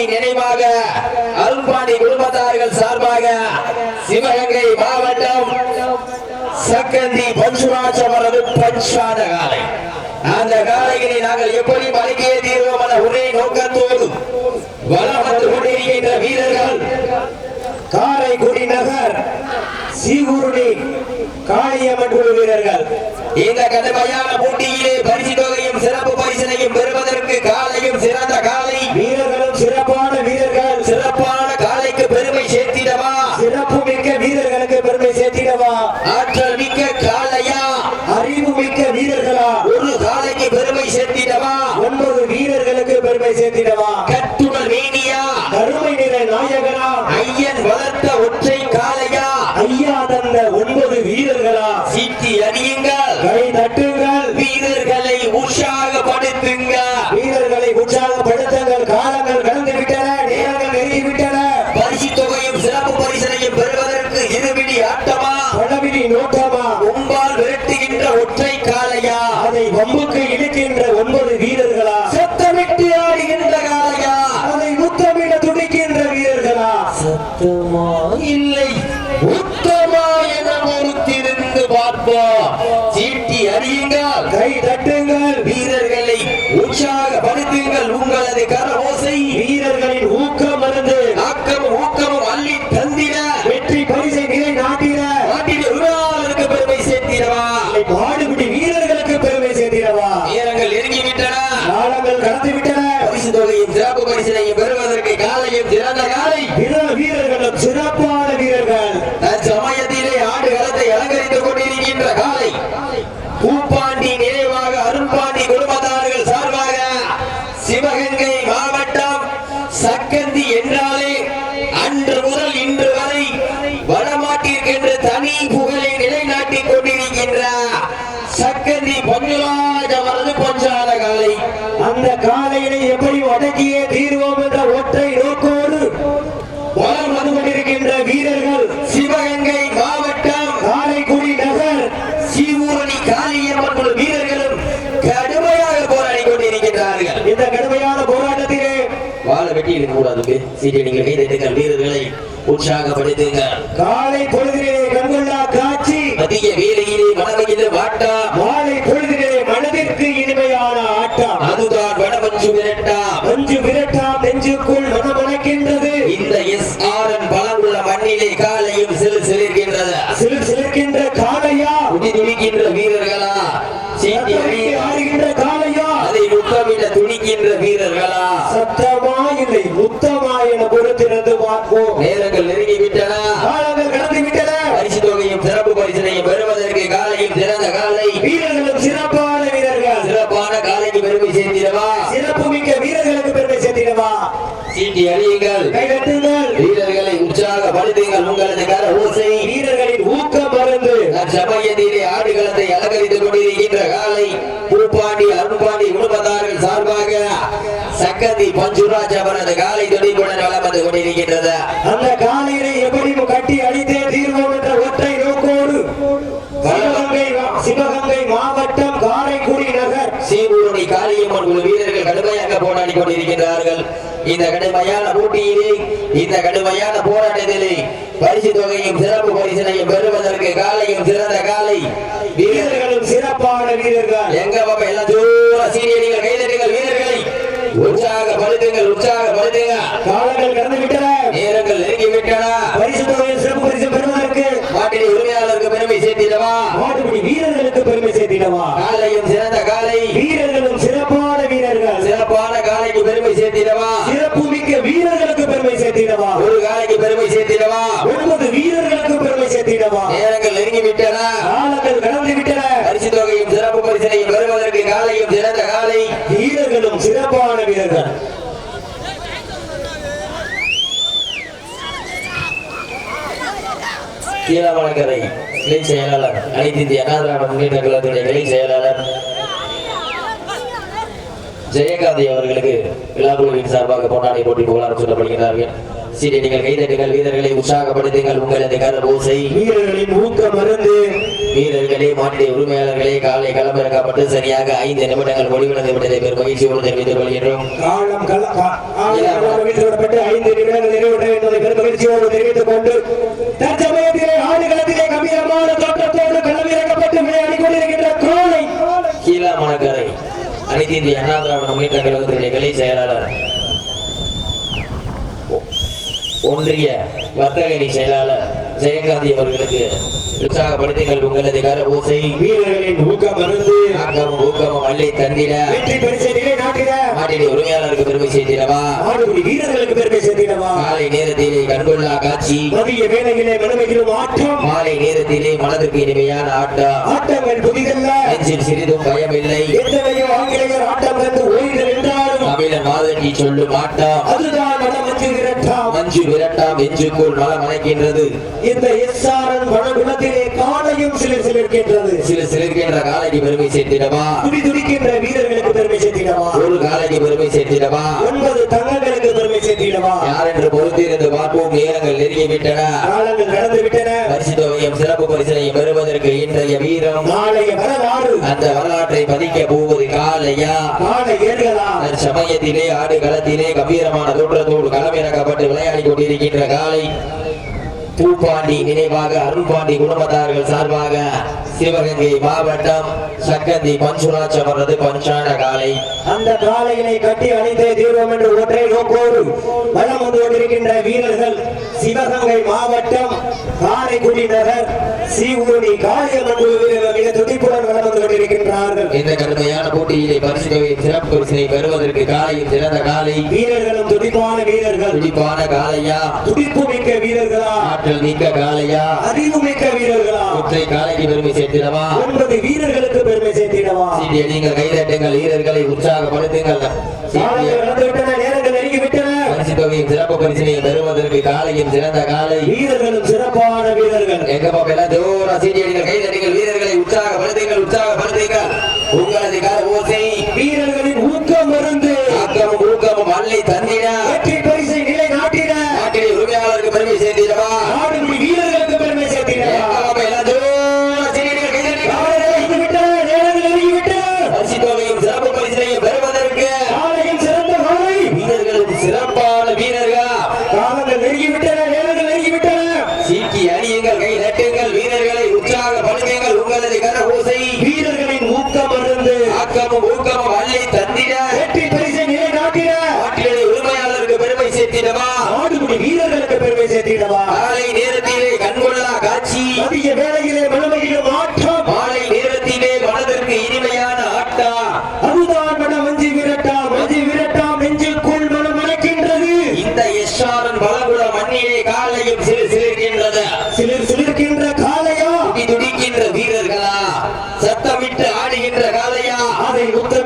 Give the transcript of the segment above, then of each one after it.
பூப்பாண்டி நினைவாக அருள்பாண்டி குடும்பத்தார்கள் சார்பாக சிவகங்கை மாவட்டம் சக்கந்தி பஞ்சுராஜ் அவரது பஞ்சாத காலை. அந்த காலைகளை நாங்கள் எப்படி மலைக்கே தீர்வோம் என ஒரே நோக்கத்தோடு வளம் வந்து கொண்டிருக்கின்ற வீரர்கள் காரைக்குடி நகர் சீகுருடி காளியம்மன் குழு வீரர்கள். இந்த கடுமையான போட்டியிலே பரிசு தொகையும் சிறப்பு பரிசனையும் பெறுவதற்கு காலையும் சிறந்த கால வீரர்களை உற்சாகப்படுத்த உற்சாகப்படுத்துங்கள் உங்களது கரவோசை வீரர்களின் ஊக்கம் மருந்து ஆக்கம் ஊக்கமும் அள்ளி தந்திட வெற்றி பரிசை நிலை நாட்டிட நாட்டில் உருவாளருக்கு பெருமை சேர்த்திடவா பாடுபடி வீரர்களுக்கு பெருமை சேர்த்திடவா வீரர்கள் நெருங்கி விட்டன காலங்கள் கடந்து விட்டன பரிசு தொகையும் சிறப்பு பரிசினையும் பெறுவதற்கு காலையும் சிறந்த காலை வீரர்களும் சிறப்பான வீரர்கள் தற்சமயத்திலே ஆடு களத்தை அலங்கரித்துக் கொண்டிருக்கின்ற காலை பூப்பாண்டி நினைவாக அருள்பாண்டி குடும்பத்தார்கள் சார்பாக சிவகங்கை மாவட்டம் சக்கந்தி என்றாலே கூடாது சீட்டை நீங்கள் கைதட்டுங்கள். வீரர்களை உற்சாகப்படுத்துங்க காலை பொழுதிலே கண்கொள்ளா காட்சி. மதிய வேலையிலே மனமையிலே வாட்டா. மாலை பொழுதிலே மனதிற்கு இனிமையான ஆட்டம் அதுதான் வடமஞ்சு விரட்டா. மஞ்சு விரட்டா நெஞ்சுக்குள் மனமணக்கின்றது இந்த எஸ் ஆர் என் பலமுள்ள மண்ணிலே காலையும் சிறு சிலிர்கின்றது சிறு சிலிர்கின்ற காளையா? உடி துடிக்கின்ற பொறுத்திருந்து பார்ப்போம் நேரங்கள் நெருங்கி விட்டன காலங்கள் கடந்து விட்டன பரிசு தொகையும் சிறப்பு பரிசனையும் பெறுவதற்கு காலையும் சிறந்த காலை வீரர்களும் சிறப்பான வீரர்கள் சிறப்பான காலைக்கு பெருமை சேர்த்திடவா சிறப்பு மிக்க வீரர்களுக்கு பெருமை சேர்த்திடவா சீட்டி அழியுங்கள் கைகட்டுங்கள் வீரர்களை உற்சாகப்படுத்துங்கள் உங்களது கர ஓசை வீரர்களின் ஊக்கம் மருந்து சமயத்திலே ஆடுகளத்தை அலங்கரித்துக் கொண்டிருக்கின்ற காலை பூப்பாண்டி அருண்பாண்டி குடும்பத்தார்கள் சார்பாக சக்கந்தி பஞ்சுராஜ் அவரது காலை துடிப்புடன் வளம் வந்து கொண்டிருக்கின்றது. அந்த காலையினை எப்படி கட்டி அடித்தே தீர்வோம் என்ற ஒற்றை நோக்கோடு சிவகங்கை சிவகங்கை மாவட்டம் காரைக்குடி நகர். சீவூரணி காளியம்மன் குழு வீரர்கள் கடுமையாக போராடி கொண்டிருக்கின்றார்கள். இந்த கடுமையான போட்டியிலே இந்த கடுமையான போராட்டத்திலே பரிசு தொகையும் சிறப்பு பரிசனையும் பெறுவதற்கு காலையும் சிறந்த காலை வீரர்களும் சிறப்பான வீரர்கள் எங்க பாப்பா எல்லாம் ஜோரா சீனியர்கள் கைதட்டுங்கள் வீரர்களை உற்சாகப்படுத்துங்கள் உற்சாகப்படுத்துங்க காலங்கள் கடந்து விட்டன நேரங்கள் நெருங்கி விட்டன பரிசு தொகையும் சிறப்பு பரிசு பெறுவதற்கு மாட்டின் உரிமையாளருக்கு பெருமை சேர்த்திடவா மாட்டுப்படி வீரர்களுக்கு பெருமை சேர்த்திடவா காலையும் சிறந்த காலை. வீரர்களும் சிறப்பான வீரர்கள். சிறப்பான காலைக்கு பெருமை சேர்த்திடவா? சிறப்பு மிக்க வீரர்களுக்கு பெருமை சேர்த்திடவா? ஒரு காலைக்கு பெருமை சேர்த்திடவா? ஒன்பது வீரர்களுக்கு பெருமை சேர்த்திடவா? நேரங்கள் நெருங்கி விட்டன காலங்கள் கடந்து விட்டன பரிசு தொகையும் சிறப்பு பரிசனையும் பெறுவதற்கு காலையும் சிறந்த காலை. வீரர்களும் சிறப்பான வீரர்கள். கீழமலக்கரை கிளை செயலாளர் அனைத்து இந்திய அண்ணா திராவிட முன்னேற்ற கழகத்துடைய கிளை செயலாளர் ஜெயகாந்தி அவர்களுக்கு விழாக்குழுவின் சார்பாக பொன்னாடை போட்டி புகழாரம் சொல்லப்படுகிறார்கள் சரி நீங்கள் கைதட்டுங்கள் வீரர்களை உற்சாகப்படுத்துங்கள் உங்களது கரபூசை வீரர்களின் ஊக்க மருந்து வீரர்களே மாட்டிய உரிமையாளர்களே காலை களமிறக்கப்பட்டு சரியாக ஐந்து நிமிடங்கள் முடிவடைந்து விட்டதை பெரும் மகிழ்ச்சியோடு தெரிவித்துக் கொள்கின்றோம். காலம் கல- கா- காலம் கலம் வீழ்த்தப்பட்டு ஐந்து நிமிடங்கள் நிறைவுற்றது என்பதை பெரும் மகிழ்ச்சியோடு தெரிவித்துக் கொண்டு தற்சமயத்திலே ஆடுகளத்திலே கம்பீரமான தோற்றத்தோடு களமிறக்கப்பட்டு விளையாடி கொண்டிருக்கின்ற கோலை கீழா மணக்கரை அனைத்து இந்திய அண்ணா திராவிட முன்னேற்ற கழகத்தினுடைய கிளை செயலாளர் ஒன்றிய வர்த்தக செயலாளர் ஜெயகாந்தி அவர்களுக்கு உற்சாகப்படுத்துங்கள் உங்களது கர ஊசை வீரர்களின் ஊக்க மருந்து ஆக்கமும் ஊக்கமும் அள்ளி தந்திட. வெற்றி பரிசை நிலை நாட்டிட மாட்டினை உரிமையாளருக்கு பெருமை செய்திடவா ஆடுபடி வீரர்களுக்கு பெருமை சேர்த்திடவா? காலை நேரத்திலே கண்கொள்ளா காட்சி. மதிய வேளையிலே மனமையிலும் ஆட்டம். மாலை நேரத்திலே மனதுக்கு இனிமையான ஆட்டம். ஆட்டங்கள் புதிதல்ல. நெஞ்சில் சிறிதும் பயமில்லை. எத்தனையோ ஆங்கிலேயர் ஆட்டம் கண்டு ஓய்கள் என்றாலும் தமிழன் மாதட்டி சொல்லும் ஆட்டம். அதுதான் மனம் மஞ்சு விரட்டாம். மஞ்சு விரட்டாம் நெஞ்சுக்குள் மலம் அணைக்கின்றது இந்த எஸ்ஆர்என் வனகுலத்திலே காலையும் சிலர் சிலிர்க்கின்றது சில சிலிர்க்கின்ற காலைக்கு பெருமை சேர்த்திடவா? துடி துடிக்கின்ற வீரர்களுக்கு பெருமை சேர்த்திடவா? ஒரு காலைக்கு பெருமை சேர்த்திடவா? ஒன்பது தங்கங்களுக்கு பெருமை சேர்த்திடவா? யார் என்று பொறுத்திருந்து பார்ப்போம் நேரங்கள் நெருங்கி விட்டன காலங்கள் கடந்து விட்டன பரிசு தொகையும் சிறப்பு பரிசனையும் பெறுவதற்கு இன்றைய வீரம். நாளைய வரலாறு. அந்த வரலாற்றை பதிக்க போவது காலையா காலை ஏறுகளா? சமயத்திலே ஆடு களத்திலே கம்பீரமான தோற்றத்தோடு களமிறக்கப்பட்டு விளையாடி கொண்டிருக்கின்ற காலை பூப்பாண்டி நினைவாக அருள்பாண்டி குடும்பத்தார்கள் சார்பாக சிவகங்கை மாவட்டம் சக்கந்தி மன்சுராட்சம் அவரது பஞ்சான காலை. அந்த காலையினை கட்டி அழித்தே தீர்வோம் என்று ஒற்றை நோக்கோடு வலம் வந்து கொண்டிருக்கின்ற வீரர்கள் சிவகங்கை மாவட்டம் காரைக்குடி நகர் சீவூரி காளியம்மன் வீரர்கள் மிக துடிப்புடன் வலம் வந்து கொண்டிருக்கின்றார்கள் இந்த கடுமையான போட்டியிலே பரிசு தொகை சிறப்பு பரிசினை பெறுவதற்கு காலையில் சிறந்த காலை. வீரர்களும் துடிப்பான வீரர்கள். துடிப்பான காலையா? துடிப்பு மிக்க வீரர்களா? ஆற்றல் மிக்க காலையா? அறிவு மிக்க வீரர்களா? ஒற்றை காலைக்கு பெருமை சேர்த்திடவா? ஒன்பது வீரர்களுக்கு பெருமை சேர்த்திடவா? சீட்டியை நீங்கள் கைதட்டுங்கள் வீரர்களை உற்சாகப்படுத்துங்கள். சீட்டியை நேரங்கள் பரிசு சிறப்பு பரிசினையும் பெறுவதற்கு காலையும் சிறந்த காலை. வீரர்களும் சிறப்பான வீரர்கள். எங்க பக்கம் ஜோரா சீட்டியடிகள் கைதடிகள் வீரர்களை உற்சாகப்படுத்துங்கள் உற்சாகப்படுத்துங்கள் உங்களது கால ஓசை வீரர்களின் ஊக்கம் மருந்து ஆக்கமும் ஊக்கமும் அல்லை தந்திட. மருந்து ஆக்கமும் ஊக்கமும் அதை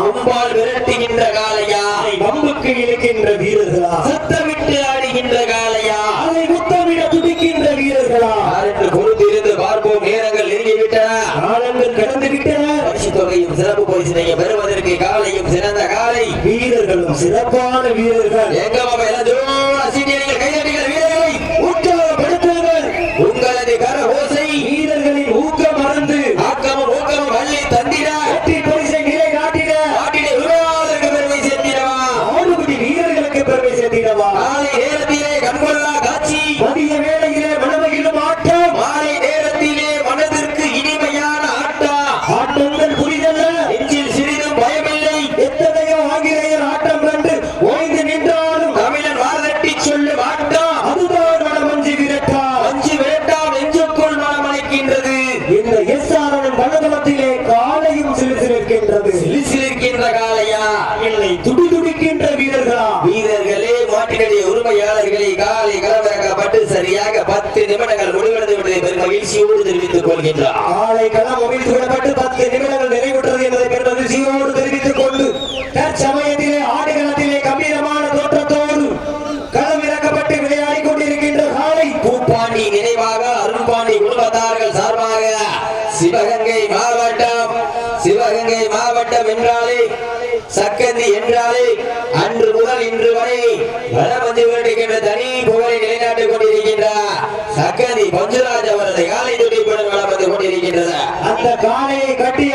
கும்பால் விரட்டுகின்ற காலையா வம்புக்கு இழுக்கின்ற வீரர்களா? சத்தமிட்டு ஆடுகின்ற காலையா அதை முத்தமிட துடிக்கின்ற வீரர்களா? என்று பொறுத்திருந்து பார்ப்போம் நேரங்கள் நெருங்கி விட்டன காலங்கள் கடந்து விட்டன பரிசு தொகையும் சிறப்பு பரிசனையும் பெறுவதற்கு காலையும் சிறந்த காலை வீரர்களும் சிறப்பான வீரர்கள். எங்க வீராளர்களை காலை கலவரக்கப்பட்டு சரியாக பத்து நிமிடங்கள் முடிவடைந்து விட்டதை பெரும் மகிழ்ச்சியோடு தெரிவித்துக் கொள்கின்றார். ஆலை களம் அமைந்து இன்று வரை வளம் வந்து தனி புகழை நிலைநாட்டிக் கொண்டிருக்கின்றார். சக்கதி பஞ்சுராஜ் அவரது காலை துடிப்புடன் வளம் வந்து கொண்டிருக்கின்றது. அந்த காலையை கட்டி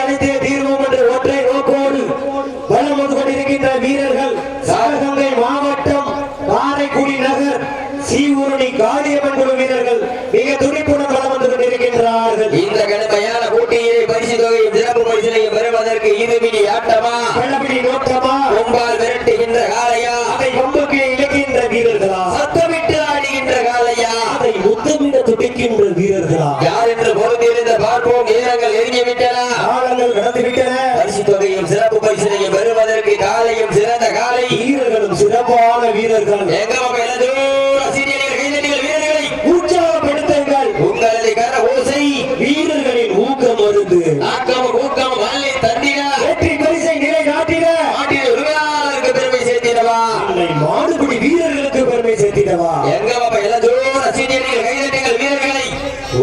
பெருமை எங்க பாப்பா எனது ரசிகர்கள் கைதட்டிகள் வீரர்களை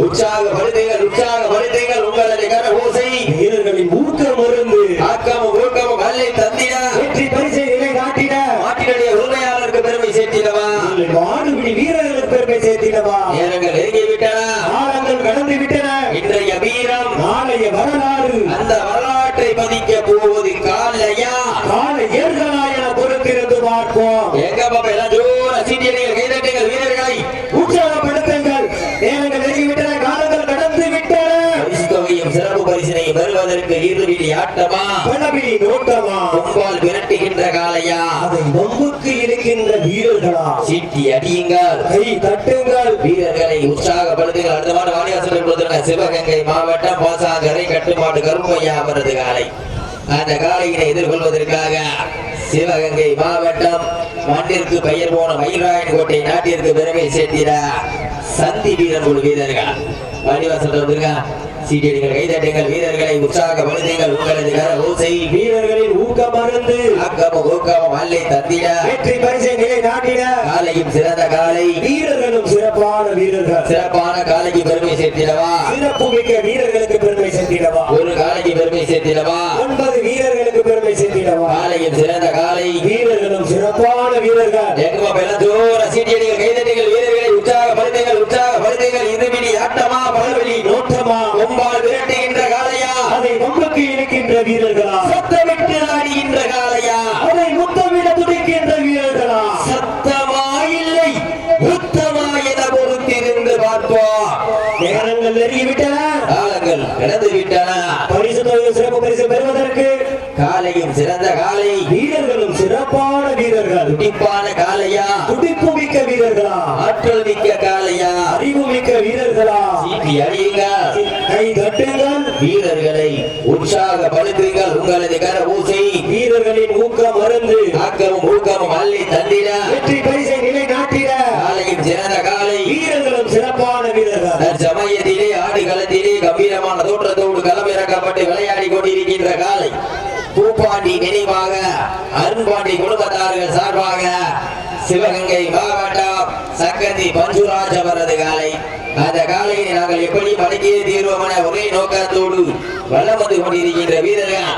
உற்சாகப்படுத்துங்கள் உற்சாகப்படுத்துங்கள் உங்களது கர ஓசை வீரர்களின் ஊக்கம் மருந்து ஆக்கமும் ஊக்கமும் வல்லை தந்திட வெற்றி பரிசை நிலை நாட்டிட நாட்டினுடைய உரிமையாளருக்கு பெருமை சேர்த்திடவா உன்னை மாடுபிடி வீரர்களுக்கு பெருமை சேர்த்திடவா நேரங்கள் நெருங்கி விட்டன காலங்கள் கடந்து விட்டன இன்றைய வீரம் நாளைய வரலாறு அந்த வரலாற்றை பதிக்க போவது காலையா கால ஏர்களா என பொறுத்திருந்து பார்ப்போம் எங்க பாப்பா எல்லாம் ஜோர சீட்டியடிகள் கைதட்டுங்கள் வீரர்களை உற்சாகப்படுத்துங்கள் நேரங்கள் நெருங்கிவிட்டன காலங்கள் கடந்து விட்டன பரிசு தொகையும் சிறப்பு பெறுவதற்கு இறுதி ஆட்டமா? பணபிடி நோட்டமா பொம்பால் விரட்டுகின்ற காலையா அதை வம்புக்கு இருக்கின்ற வீரர்களா? சீட்டி அடியுங்கள். கை தட்டுங்கள். வீரர்களை உற்சாகப்படுத்துங்கள். அடுத்த மாடு வாடிவாசல் கொடுத்துருங்க சிவகங்கை மாவட்டம் பாசாங்கரை கட்டுமாடு கருமையா அவரது காலை அந்த காலையினை எதிர்கொள்வதற்காக சிவகங்கை மாவட்டம் மண்ணிற்கு பெயர் போன மயில்ராயன் கோட்டை நாட்டிற்கு பெருமை சேர்த்திட சந்தி வீரர் குழு வீரர்கள். வாடிவாசல் வந்துருங்க சீடியடிகள் கைதட்டுங்கள் வீரர்களை உற்சாகப்படுத்துங்கள் உங்களது கர ஓசை வீரர்களின் ஊக்க மருந்து அக்கம ஊக்கம் அல்லை தந்திட வெற்றி பரிசை நிலை நாட்டிட. காலையும் சிறந்த காலை வீரர்களும் சிறப்பான வீரர்கள். சிறப்பான காலைக்கு பெருமை சேர்த்திடவா? சிறப்பு மிக்க வீரர்களுக்கு பெருமை சேர்த்திடவா? ஒரு காலைக்கு பெருமை சேர்த்திடவா? ஒன்பது வீரர்களுக்கு பெருமை சேர்த்திடவா? காலையும் சிறந்த காலை வீரர்களும் சிறப்பான வீரர்கள். எங்க பெல்லாம் தூர சீடியடிகள் கைதட்டிகள் துடிப்பான காலையா துடிப்பு மிக்க வீரர்களா? ஆற்றல் மிக்க காலையா அறிவு மிக்க வீரர்களா? சீட்டி அடியுங்க கை தட்டுங்கள். வீரர்களை உற்சாகப்படுத்துங்கள் உங்களது கர ஊசை. வீரர்களின் ஊக்கம் மருந்து ஆக்கமும் ஊக்கமும் அள்ளி தந்திட வெற்றி பரிசை நிலை நாட்டிட காலையும் சிறந்த காலை வீரர்களும் சிறப்பான வீரர்கள் சமயத்திலே ஆடுகளத்திலே கம்பீரமான தோற்றத்தோடு களமிறக்கப்பட்டு விளையாடி கொண்டிருக்கின்ற காலை பூப்பாண்டி நினைவாக அருண்பாண்டி குடும்பத்தார்கள் சார்பாக சிவகங்கை மாவட்டம் சக்கந்தி பஞ்சுராஜ் அவரது காலை அந்த காலையை நாங்கள் எப்படி மடக்கிய தீர்வோம் என ஒரே நோக்கத்தோடு வலம் வந்து கொண்டிருக்கின்ற வீரர்கள்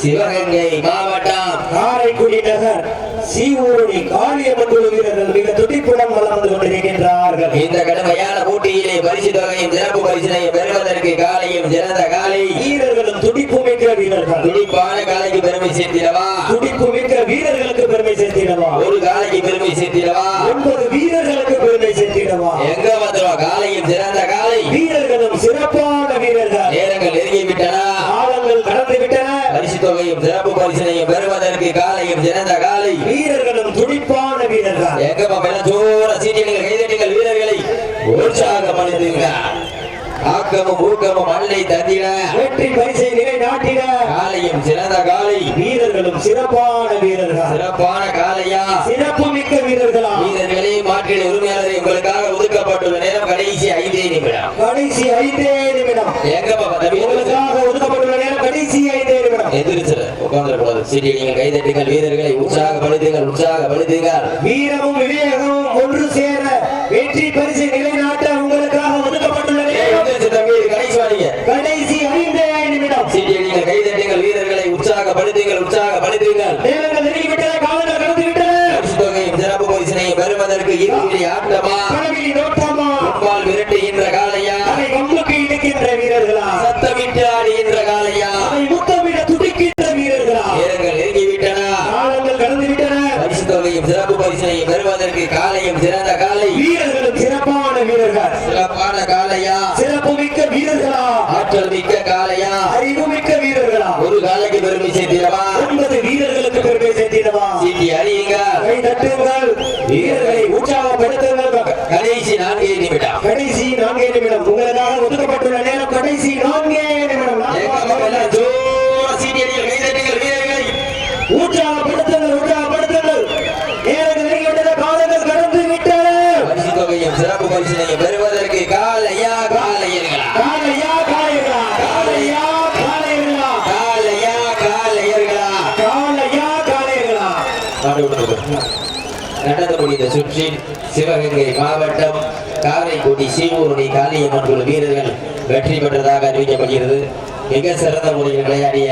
சிவகங்கை மாவட்டம் காரைக்குடி நகர் சீவூரணி காளியம்மன் வீரர்கள் மிக துடிப்புடன் வளர்ந்து கொண்டிருக்கின்றார்கள். இந்த கடுமையான போட்டியிலே பரிசு தொகையும் சிறப்பு பரிசினையும் பெறுவதற்கு காலையும் சிறந்த காலை வீரர்களும் துடிப்பு மிக்க வீரர்கள். துடிப்பான காலைக்கு பெருமை சேர்த்திடவா? துடிப்பு மிக்க வீரர்களுக்கு பெருமை சேர்த்திடவா? ஒரு காலைக்கு பெருமை சேர்த்திடவா ஒன்பது வீரர்களுக்கு பெருமை சேர்த்திடவா எங்க வந்துருவா காலையும் சிறந்த காலை வீரர்களும் சிறப்பான வீரர்கள் நேரங்கள் நெருங்கி விட்டன காலங்கள் கடந்து விட்டன பரிசு தொகையும் சிறப்பு பரிசினையும் பெறுவதற்கு காலையும் சிறந்த காலை. வீரர்களும் துடிப்பான வீரர்கள். எங்க பாப்பா ஜோர சீட்டியங்கள் கைதட்டுங்கள் வீரர்களை. உற்சாகப்படுத்துங்க ஆக்கமும் ஊக்கமும் அள்ளை தந்திட. வெற்றி பரிசை நிலை நாட்டிட காலையும் சிறந்த காலை. வீரர்களும் சிறப்பான வீரர்கள் சிறப்பான காலையா சிறப்பு மிக்க வீரர்களா வீரர்களே மாற்றின் உரிமையாளரை உங்களுக்காக ஒதுக்கப்பட்டுள்ள நேரம் கடைசி ஐந்தே நிமிடம் கடைசி ஐந்தே நிமிடம் நீங்கள் கைதட்டுங்கள் வீரர்களை உற்சாகப்படுத்துங்கள் உற்சாகப்படுத்துங்கள் வீரமும் விவேகமும் ஒன்று சேர வெற்றி பரிசு நிலைநாட்ட உங்களுக்காக ஒதுக்கப்பட்டுள்ள நேரம் எந்திரிச்சு தம்பி இது கடைசி ஐந்து நிமிடம். நீங்கள் கைதட்டுங்கள் வீரர்களை உற்சாகப்படுத்துங்கள் உற்சாகப்படுத்துங்கள் சிறப்பு பரிசினையும் பெறுவதற்கு இறுதி ஆட்டமா? நோட்டமா? விரட்டுகின்ற காலையா கம்முக்கு இழுக்கின்ற வீரர்களா? சத்தமிட்டு ஆடுகின்ற காலையா அதை முத்தமிட துடிக்கின்ற வீரர்களா நேரங்கள் நெருங்கிவிட்டன காலங்கள் கடந்து விட்டன பரிசு தொகையும் சிறப்பு பரிசினையும் பெறுவதற்கு காலையும் சிறந்த காலை வீரர்களும் சிறப்பான வீரர்கள் சிறப்பான காலையா சிறப்பு மிக்க வீரர்களா ஆற்றல் மிக்க காலையா அறிவு மிக்க வீரர்களா ஒரு காலைக்கு பெருமை சேர்த்திடவா ஒன்பது வீரர்களுக்கு பெருமை சேர்த்திடவா சீட்டி அறியுங்க கை தட்டுங்கள் வீரர்களை உற்சாகப்படுத்துங்கள் கடைசி நான்கு நிமிடம் கடைசி நான்கே நிமிடம் உங்களுக்காக ஒதுக்கப்பட்டுள்ள நேரம் கடைசி நான்கே நிமிடம் ஏக்கமாக எல்லாம் ஜோரா சீட்டி அடிகள் கைதட்டுங்கள் வீரர்களை உற்சாகப்படுத்துங்கள் உற்சாகப்படுத்துங்கள் நேரங்கள் நெருங்கிவிட்டன காலங்கள் கடந்து விட்டன. பரிசு தொகையும் சிறப்பு பரிசினையும் பெறுவதற்கு காலையா காலையர்களா? காலையா காளையர்களா காலையா காளையர்களா காலையா காலையர்களா? காலையா காளையர்களா நடந்து முடிந்த சுற்றில் சிவகங்கை மாவட்டம் காரைக்குடி சீவூரணி காளியம்மன் குழு வீரர்கள் வெற்றி பெற்றதாக அறிவிக்கப்படுகிறது. மிக சிறந்த முறையில் விளையாடிய